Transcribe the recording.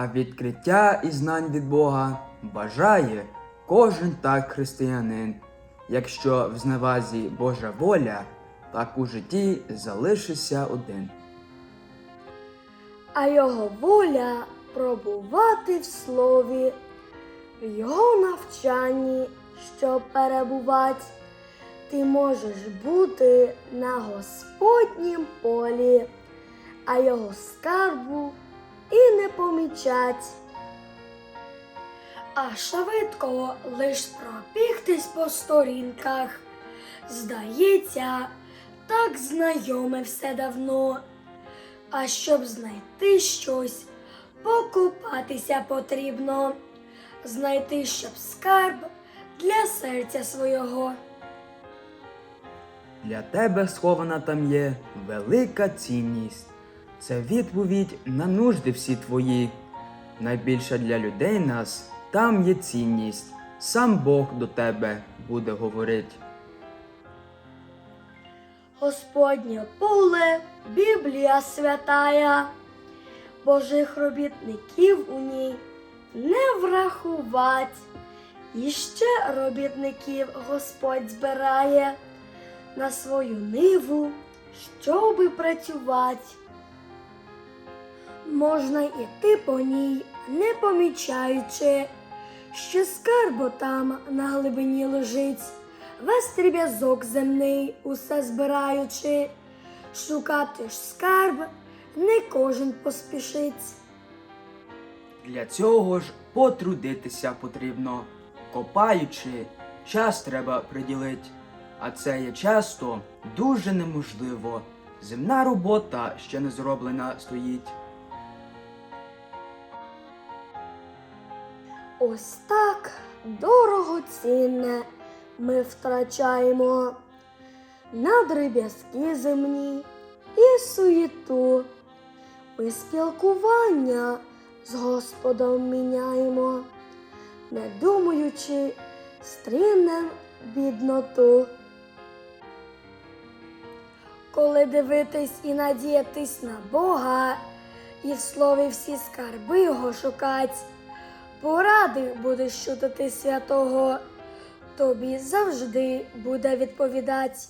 а відкриття і знань від Бога бажає кожен так християнин. Якщо в зневазі Божа воля, так у житті залишишся один. а його воля пробувати в слові, в його навчанні, щоб перебувати, ти можеш бути на Господнім полі, а його скарбу і не помічать. А швидко лиш пробігтись по сторінках. Здається, так знайоме все давно. А щоб знайти щось, покупатися потрібно, знайти щоб скарб для серця свого. Для тебе схована там є велика цінність. Це відповідь на нужди всі твої. Найбільша для людей нас там є цінність. Сам Бог до тебе буде говорить. Господнє поле, Біблія святая, Божих робітників у ній не врахувать. І ще робітників Господь збирає на свою ниву, щоби працювати. Можна іти по ній, не помічаючи, що скарбо там на глибині лежить, весь тріб'язок земний, усе збираючи, шукати ж скарб не кожен поспішить. Для цього ж потрудитися потрібно. Копаючи, час треба приділити. А це є часто дуже неможливо. Земна робота ще не зроблена стоїть. Ось так дорогоцінне ми втрачаємо на дріб'язки земні і суєту. Ми спілкування з Господом міняємо, не думаючи, стрінем бідноту. Коли дивитись і надіятись на Бога, і в слові всі скарби його шукать, поради будеш чути ти святого, тобі завжди буде відповідать.